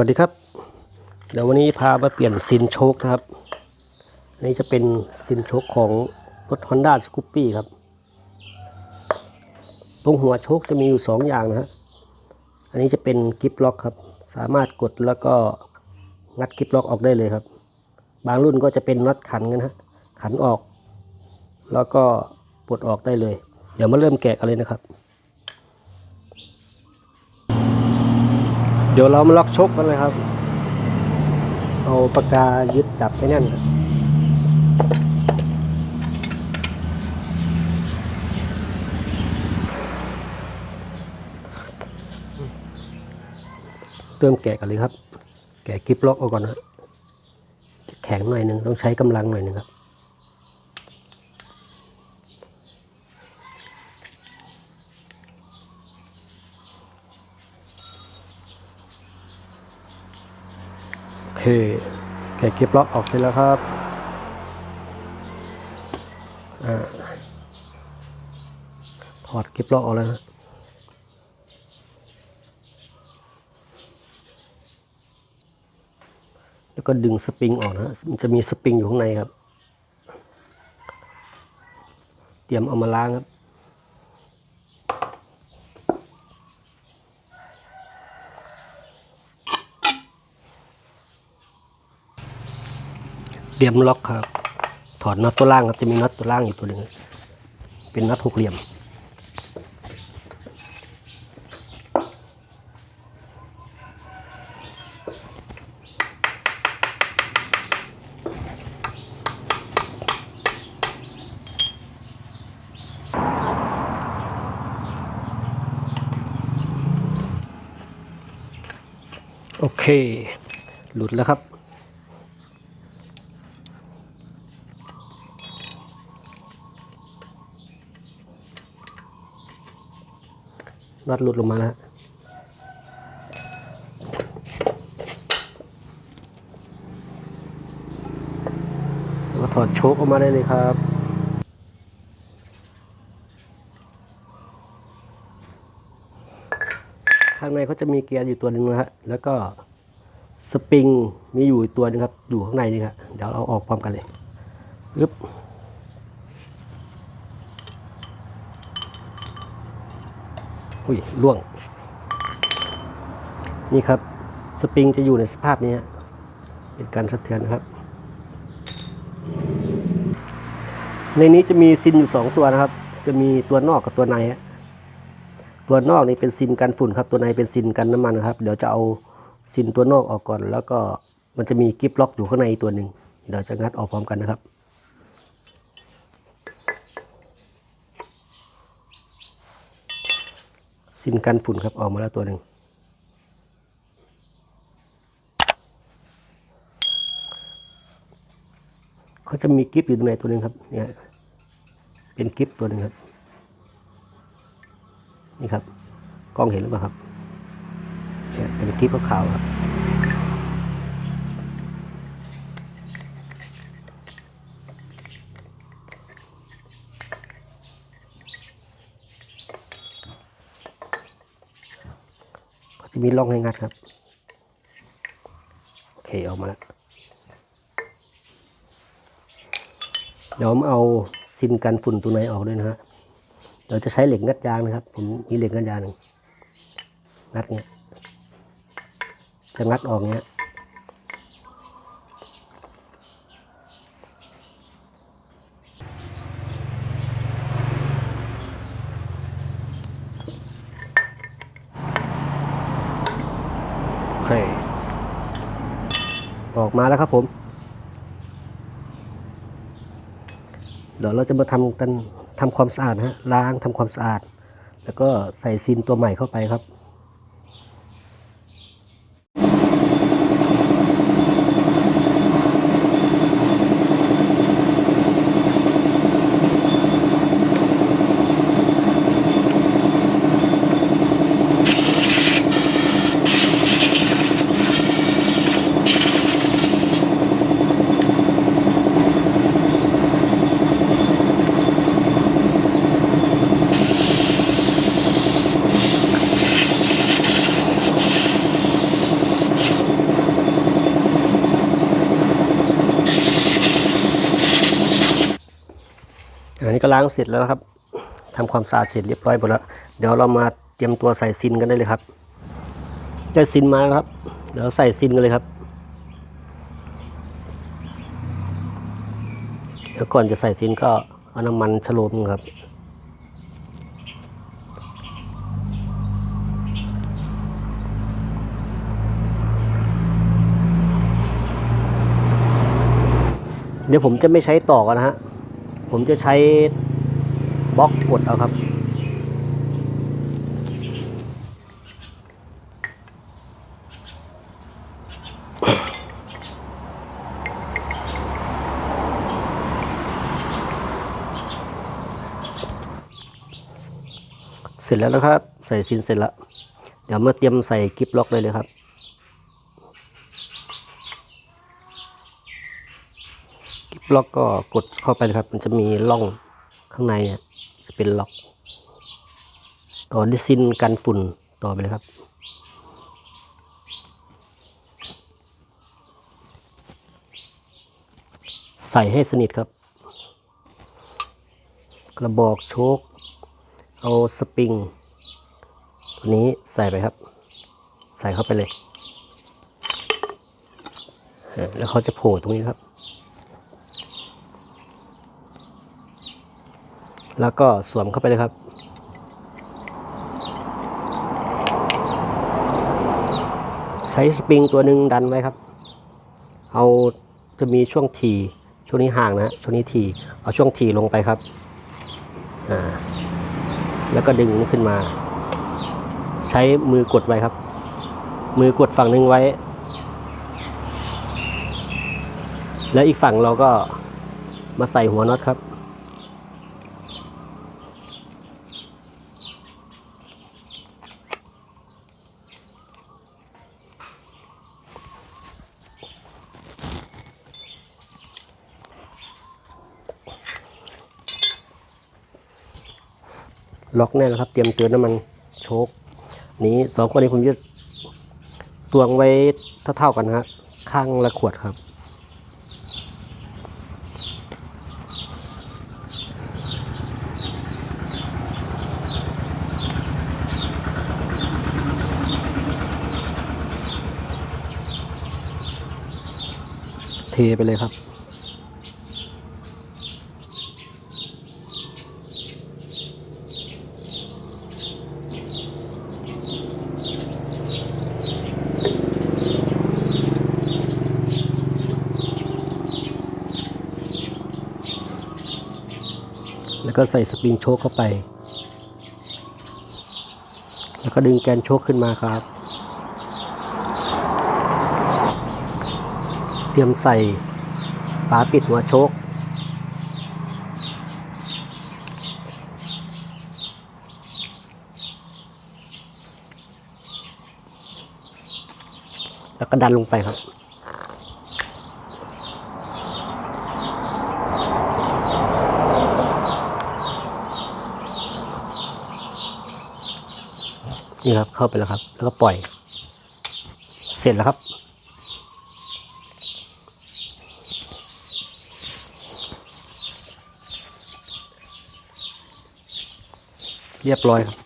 วัสดีครับ เดี๋ยววันนี้พามาเปลี่ยนซินโชคนะครับนนี้จะเป็นซินโชคของรถ Honda s c o o p y ครับ ตรงหัวโชคจะมีอยู่ 2 อย่างนะฮะอันนี้จะเป็นกิฟล็อกครับ สามารถกดแล้วก็งัดกิฟล็อกออกได้เลยครับ บางรุ่นก็จะเป็นน็อตขันกันฮะขันออก แล้วก็ปลดออกได้เลย เดี๋ยวมาเริ่มแกะกันเลยนะครับ เดี๋ยวเรามาล็อกชกกันเลยครับ เอาปากกายึดจับให้แน่นครับเริ่มแกะกันเลยครับ แกะกิฟล็อกเอาก่อนนะแข็งหน่อยหนึ่งต้องใช้กำลังหน่อยหนึ่งครับ โอเค แกะกิฟล็อกออกเสร็จแล้วครับอถอดกิฟล็อกออกแล้วนะแล้วก็ดึงสปริงออกนะฮะมันจะมีสปริงอยู่ข้างในครับ เตรียมเอามาล้างครับ รียมล็อกครับ ถอดน็อตตัวล่างครับจะมีน็อตตัวล่างอยู่ตัวหนึ่งเป็นน็อตหกเหลี่ยม โอเค หลุดแล้วครับ น็อตหลุดลงมาแล้วฮะแล้วก็ถอดโชคออกมาได้เลยครับข้างในเขาจะมีเกียร์อยู่ตัวหนึ่งนะฮะ แล้วก็สปริงมีอยู่ตัวหนึงครับ อยู่ข้างในนี่ครับ เดี๋ยวเราออกพร้อมกันเลยปึ๊บ อุ้ยล่วง นี่ครับ สปริงจะอยู่ในสภาพนี้ เป็นการสะเทือนครับ ในนี้จะมีซินอยู่สองตัวนะครับ จะมีตัวนอกกับตัวในตัวนอกนี่เป็นซินกันฝุ่นครับ ตัวในเป็นซินกันน้ำมันนะครับ เดี๋ยวจะเอาซินตัวนอกออกก่อน แล้วก็มันจะมีกิฟล็อกอยู่ข้างในอีกตัวหนึ่งเดี๋ยวจะงัดออกพร้อมกันนะครับ ซินกันฝุ่นครับออกมาแล้วตัวหนึ่งเขาจะมีกิฟอยู่ตรงไหนตัวหนึ่งครับเนี่ยเป็นกิฟตัวหนึ่งครับ นี่ครับกล้องเห็นหรือเปล่าครับเนี่ยเป็นกิฟขาวครับ มีร่องให้งัดครับ โอเคออกมาแล้ว เดี๋ยวผมเอาซิมกันฝุ่นตัวไหนออกด้วยนะฮะเราจะใช้เหล็กงัดยางนะครับ ผมมีเหล็กงัดยางหนึ่งงัดเงี้ยจะงัดออกเงี้ย เค ออกมาแล้วครับผม เดี๋ยวเราจะมาทำกันทำความสะอาดนะฮะล้างทำความสะอาด แล้วก็ใส่ซินตัวใหม่เข้าไปครับ โนี้ก็ล้างเสร็จแล้วนะครับทำความสะอาดเสร็จเรียบร้อยหมดแล้ว เดี๋ยวเรามาเตรียมตัวใส่ซินกันได้เลยครับได้ซินมาแล้วครับ เดี๋ยวใส่ซินกันเลยครับเดี๋ยวก่อนจะใส่ซินก็เอาน้ำมันฉโลมครับเดี๋ยวผมจะไม่ใช้ต่อกันนะฮะ ผมจะใช้บล็อกกดเอาครับ เสร็จแล้วนะครับ ใส่ซินเสร็จแล้ว เดี๋ยวมาเตรียมใส่กิฟล็อกเลยเลยครับ กิฟ ล็อกก็กดเข้าไปเลยครับ มันจะมีร่องข้างในเนี่ยจะเป็นล็อก ต่อด้วยซินกันฝุ่นต่อไปเลยครับ ใส่ให้สนิทครับ กระบอกโชคเอาสปริงตัวนี้ใส่ไปครับ ใส่เข้าไปเลย แล้วเขาจะโผล่ตรงนี้ครับ แล้วก็สวมเข้าไปเลยครับ ใช้สปริงตัวหนึ่งดันไว้ครับ เอาจะมีช่วงทีช่วงนี้ห่างนะช่วงนี้ทีเอาช่วงทีลงไปครับอ่าแล้วก็ดึงขึ้นมา ใช้มือกดไว้ครับ มือกดฝั่งหนึ่งไว้ แล้วอีกฝั่งเราก็มาใส่หัวน็อตครับ ล็อกแน่นแล้วครับ เตรียมเตือนน้ำมันโชคนี้สองคนนี้ผมจะตวงไว้เท่าๆกันนะฮะข้างละขวดครับ เทไปเลยครับ แล้วก็ใส่สปริงโชคเข้าไป แล้วก็ดึงแกนโชคขึ้นมาครับ เตรียมใส่ฝาปิดหัวโชคแล้วก็ดันลงไปครับ นี่ครับเข้าไปแล้วครับ แล้วก็ปล่อย เสร็จแล้วครับ เรียบร้อยครับ